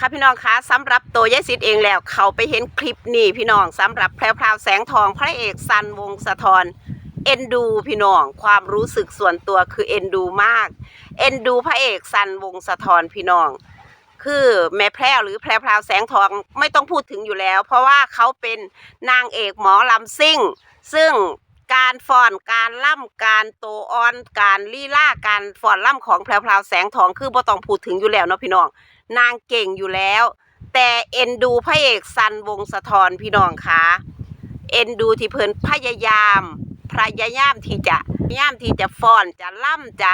ค่ะพี่น้องคะสำหรับตัวยายสิทธิ์เองแล้ว เขาไปเห็นคลิปนี้พี่น้องสำหรับแพรวพราวแสงทองพระเอกซันวงสะทอนเอ็นดูพี่น้องความรู้สึกส่วนตัวคือเอ็นดูมากเอ็นดูพระเอกซันวงสะทอนพี่น้อง คือแม่แพรวหรือแพรวพราวแสงทองไม่ต้องพูดถึงอยู่แล้ว เพราะว่าเขาเป็นนางเอกหมอลำซิ่ง ซึ่งการฟอนการล่ำการโตออน การลีลาการฟอนล่ำของแพรวพราวแสงทองคือบ่ต้องพูดถึงอยู่แล้วเนาะพี่น้อง นางเก่งอยู่แล้ว แต่เอ็นดูพระเอกซันวงศ์สะทอนพี่น้องคะเอ็นดูที่เพิ่นพยายามพยายามที่จะพยายามที่จะฟ้อนจะล่ำจะ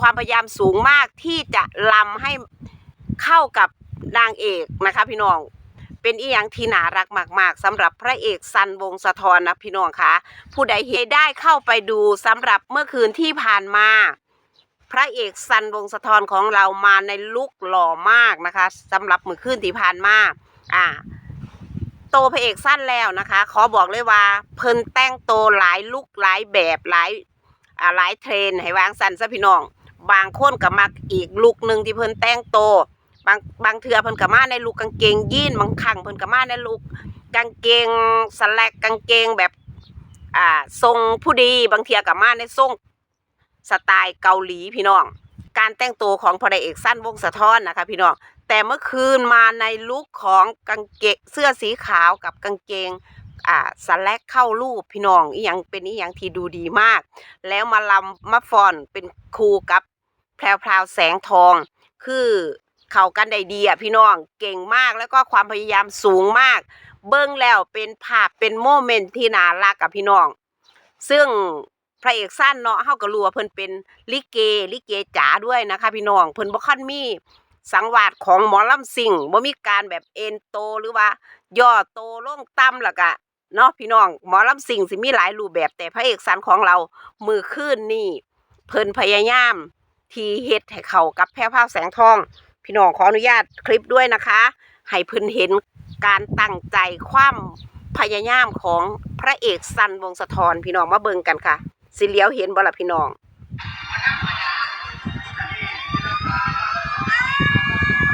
ความพยายามสูงมากที่จะลำให้เข้ากับนางเอกนะคะ พี่น้องเป็นอีหยังที่น่ารักมาก ๆสำหรับพระเอกซันวงศ์สะทอนนะพี่น้องคะผู้ใดเห็นได้เข้าไปดูสำหรับเมื่อคืนที่ผ่านมา พระเอกซันวงสะทอนของเรามาในลุคหล่อมากนะคะสำหรับมือคืนที่ผ่านมาอ่าโตพระเอกสั้นแล้วนะคะ ขอบอกเลยว่า เพิ่นแต่งโตหลายลุคหลายแบบหลายอ่าหลายเทรนให้วางสันซะพี่น้อง บางคนก็มักอีกลุคหนึ่งที่เพิ่นแต่งโตบางบางเทือเพิ่นก็มาในลุคกางเกงยีนบางครั้งเพิ่นก็มาในลุคกางเกงสแลกกางเกงแบบอ่าทรงผู้ดีบางเทียก็มาในทรง สไตล์เกาหลีพี่น้อง การแต่งตัวของพระเอกสั้นวงสะท้อนนะคะ พี่น้อง แต่เมื่อคืนมาในลุคของกางเกงเสื้อสีขาวกับกางเกงอ่าสแลกเข้ารูปพี่น้องอีหยังเป็นอีหยังที่ดูดีมาก แล้วมาลำมาฟอนเป็นครูกับแพรวพราวแสงทอง คือเข้ากันได้ดีอะพี่น้องเก่งมากแล้วก็ความพยายามสูงมาก เบิ้งแล้วเป็นภาพเป็นโมเมนต์ที่น่ารักกับพี่น้อง ซึ่ง พระเอกสั้นเนาะเฮาก็รู้ว่าเพิ่นเป็นลิเกลิเกจ๋าด้วยนะคะพี่น้องเพิ่นบ่คันมีสังวาสของหมอลำซิงบ่มีการแบบเอ็นโตหรือว่าย่อโตลงต่ำแล้วก็เนาะพี่น้องหมอลำซิงสิมีหลายรูปแบบแต่พระเอกสันของเรามือคืนนี่ เพิ่นพยายาม ที่เฮ็ดให้เขากับแพรวพราวแสงทอง พี่น้องขออนุญาตคลิปด้วยนะคะ ให้เพิ่นเห็นการตั้งใจความพยายามของพระเอกสันวงสะทอนพี่น้องมาเบิ่งกันค่ะ สิเหลียวเห็นบ่ล่ะพี่น้อง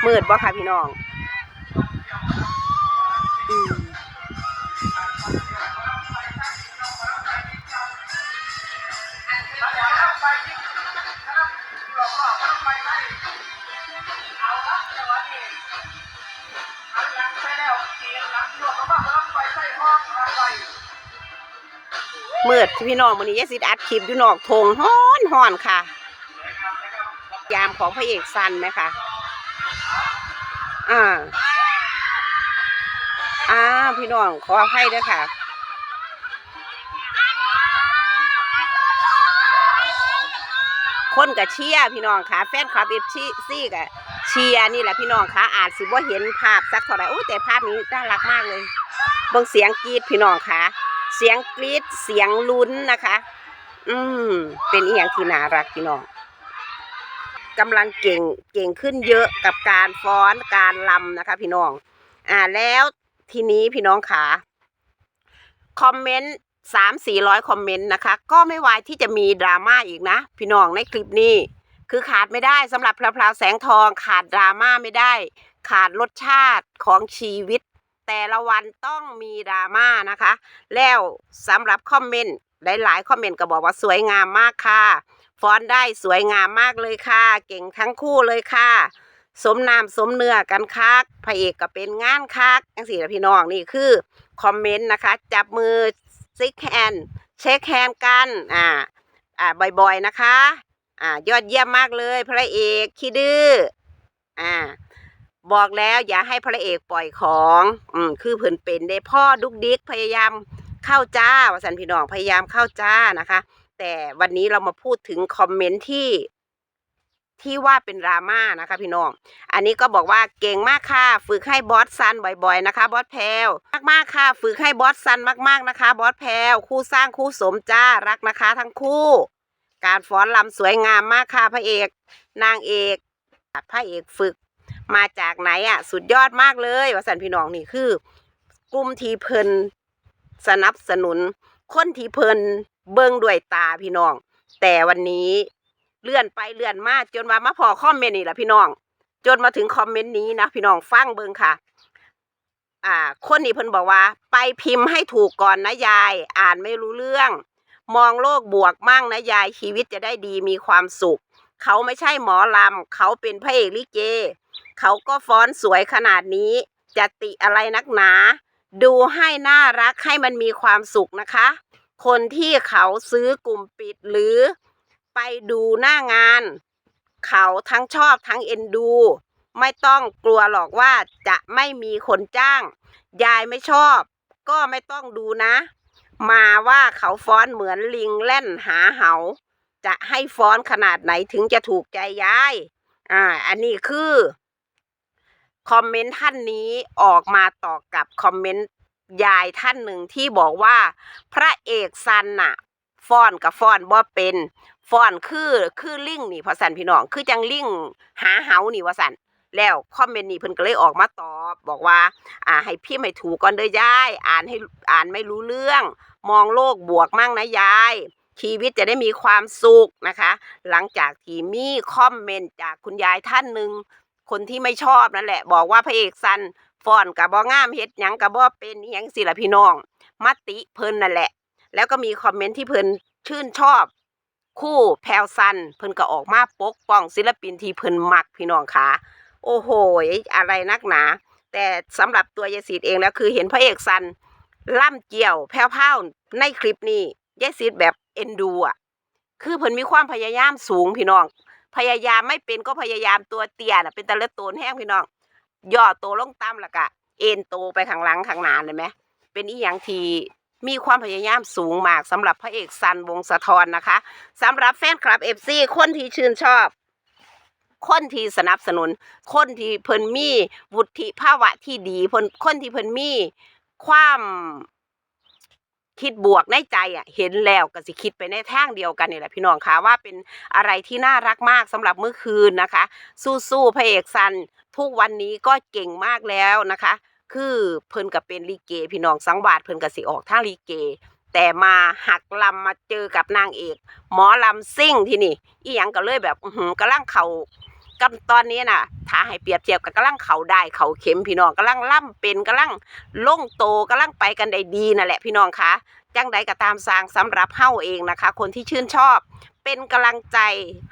มืดบ่ค่ะพี่น้องอื มมืดพี่น้องวันนี้ยายสิอัดคลิปอยู่นอกทงฮ้อนฮ้อนค่ะ ยามของพระเอกซันไหมคะอ่าอ่าพี่น้องขออภัยด้วยค่ะคนกับเชียพี่น้องค่ะแฟนคลับเอฟซีซี่กับเชียนี่แหละพี่น้องค่ะอาจสิบ่เห็นภาพสักเท่าไหร่โอ้แต่ภาพนี้น่ารักมากเลยเบิ่งเสียงกรีดพี่น้องค่ะ เสียงกรีดเสียงลุ้นนะคะ อืมเป็นอีหยังที่น่ารักพี่น้องกำลังเก่งเก่งขึ้นเยอะกับการฟ้อนการลำนะคะ พี่น้อง อ่าแล้วทีนี้พี่น้องขาคอมเมนต์สามสี่ร้อยคอมเมนต์นะคะ ก็ไม่วายที่จะมีดราม่าอีกนะ พี่น้องในคลิปนี้ คือขาดไม่ได้สำหรับพลาวพลาวแสงทอง ขาดดราม่าไม่ได้ ขาดรสชาติของชีวิต แต่ละวันต้องมีดราม่านะคะ แล้วสำหรับคอมเมนต์หลายๆคอมเมนต์ก็บอกว่าสวยงามมากค่ะฟอนได้สวยงามมากเลยค่ะ เก่งทั้งคู่เลยค่ะ สมนามสมเนื้อกันคักพระเอกก็เป็นงานคักจังสี่ละพี่น้องนี่คือคอมเมนต์นะคะ จับมือซิกแฮนเช็คแฮนกันอ่าอ่าบ่อยๆนะคะ อ่ายอดเยี่ยมมากเลยพระเอกขี้ดื้ออ่า บอกแล้วอย่าให้พระเอกปล่อยของ อืมคือเพิ่นเป็นได้พ่อดุกดิกพยายามเข้าจ้าวสันพี่น้องพยายามเข้าจ้านะคะ แต่วันนี้เรามาพูดถึงคอมเมนต์ที่ที่ว่าเป็นดราม่านะคะพี่น้อง อันนี้ก็บอกว่าเก่งมากค่ะ ฝึกให้บอสซันบ่อยๆนะคะ บอสแพลวมากๆค่ะ ฝึกให้บอสซันมากๆนะคะ บอสแพลวคู่สร้างคู่สมจ้ารักนะคะ ทั้งคู่ การฟ้อนลำสวยงามมากค่ะพระเอก นางเอกพระเอกฝึก มาจากไหนอะ สุดยอดมากเลยว่าสันพี่น้องนี่คือกลุ่มทีเพิ่นสนับสนุน คนทีเพิ่นเบิ่งด้วยตาพี่น้อง แต่วันนี้เลื่อนไปเลื่อนมาจนว่ามาพอคอมเมนต์นี่แหละพี่น้อง จนมาถึงคอมเมนต์นี้นะพี่น้องฟังเบิ่งค่ะ อ่า คนนี้เพิ่นบอกว่า ไปพิมพ์ให้ถูกก่อนนะยาย อ่านไม่รู้เรื่อง มองโลกบวกมั่งนะยายชีวิตจะได้ดีมีความสุข เขาไม่ใช่หมอลำเขาเป็นพระเอกลิเก เขาก็ฟ้อนสวยขนาดนี้ จะติอะไรนักหนา ดูให้น่ารักให้มันมีความสุขนะคะ คนที่เขาซื้อกลุ่มปิดหรือ ไปดูหน้างาน เขาทั้งชอบทั้งเอ็นดู ไม่ต้องกลัวหรอกว่าจะไม่มีคนจ้าง ยายไม่ชอบ ก็ไม่ต้องดูนะ มาว่าเขาฟ้อนเหมือนลิงเล่นหาเหา จะให้ฟ้อนขนาดไหนถึงจะถูกใจยาย อ่า อันนี้คือ คอมเมนต์ท่านนี้ออกมาต่อกับคอมเมนต์ยายท่านหนึ่งที่บอกว่า พระเอกซันน่ะฟ้อนกับฟ้อนบ่เป็นฟ้อนคือคือลิงนี่พอสันพี่น้องคือจังลิงหาเหานี่ว่าสันแล้วคอมเมนต์นี้เพิ่นก็เลยออกมาตอบบอกว่า อ่า ให้พิมพ์ให้ถูกก่อนเด้อยาย อ่านให้อ่านไม่รู้เรื่อง มองโลกบวกมั่งนะยายชีวิตจะได้มีความสุขนะคะ หลังจากที่มีคอมเมนต์จากคุณยายท่านหนึ่ง คนที่ไม่ชอบนั่นแหละ บอกว่าพระเอกซันฟอนกับบ่งามเฮ็ดหยังกับบ่เป็นหยังสิละพี่น้องมติเพิ่นนั่นแหละ แล้วก็มีคอมเมนต์ที่เพิ่นชื่นชอบ คู่แพรวซันเพิ่นก็ออกมาปกป้องศิลปินที่เพิ่นมักพี่น้องค่ะโอ้โหอะไรนักหนา แต่สำหรับตัวยายสีเองแล้วคือเห็นพระเอกซันล่ำเกี่ยวแพ้วๆในคลิปนี้ยายสีแบบเอ็นดูอะคือเพิ่นมีความพยายามสูงพี่น้อง พยายามไม่เป็นก็พยายามตัวเตี้ยนะเป็นตะเละโตนแห้งพี่น้องย่อตัวลงต่ำแล้วก็เอ็นโตวไปข้างหลังข้างหน้าเลยไหมเป็นอีหยังที่มีความพยายามสูงมากสำหรับพระเอกซันวงศ์สะทอนนะคะสำหรับแฟนคลับเอฟซีคนที่ชื่นชอบ คนที่สนับสนุน คนที่เพิ่นมีวุฒิภาวะที่ดีเพิ่นคนที่เพิ่นมีความ คิดบวกในใจอะเห็นแล้วก็สิคิดไปในทางเดียวกันนี่แหละพี่น้องคะว่าเป็นอะไรที่น่ารักมากสำหรับเมื่อคืนนะคะ สู้ๆพระเอกซัน ทุกวันนี้ก็เก่งมากแล้วนะคะ คือเพิ่นก็เป็นลิเก พี่น้องสังวาสเพิ่นก็สิออกทางลิเก แต่มาหักลำมาเจอกับนางเอก หมอลำซิ่งที่นี่ อีหยังก็เลยแบบอือหือกำลังเข่า กับตอนนี้น่ะถ้าให้เปรียบเทียบกับกำลังเขาได้เขาเข็มพี่น้องกำลังล่ำเป็นกำลังล่งโตกำลังไปกันได้ดีนั่นแหละพี่น้องคะจังใดก็ตามสร้างสำหรับเฮ้าเองนะคะ คนที่ชื่นชอบเป็นกำลังใจ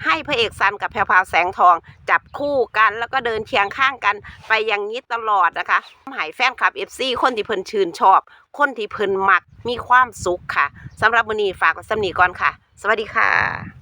ให้พระเอกซันกับแพรวพาวแสงทอง จับคู่กันแล้วก็เดินเคียงข้างกันไปอย่างนี้ตลอดนะคะหายแฟนคลับ FC คนที่เพิ่นชื่นชอบ คนที่เพิ่นมักมีความสุขค่ะสำหรับมื้อนี้ฝากไว้สำนีก่อนค่ะ สวัสดีค่ะ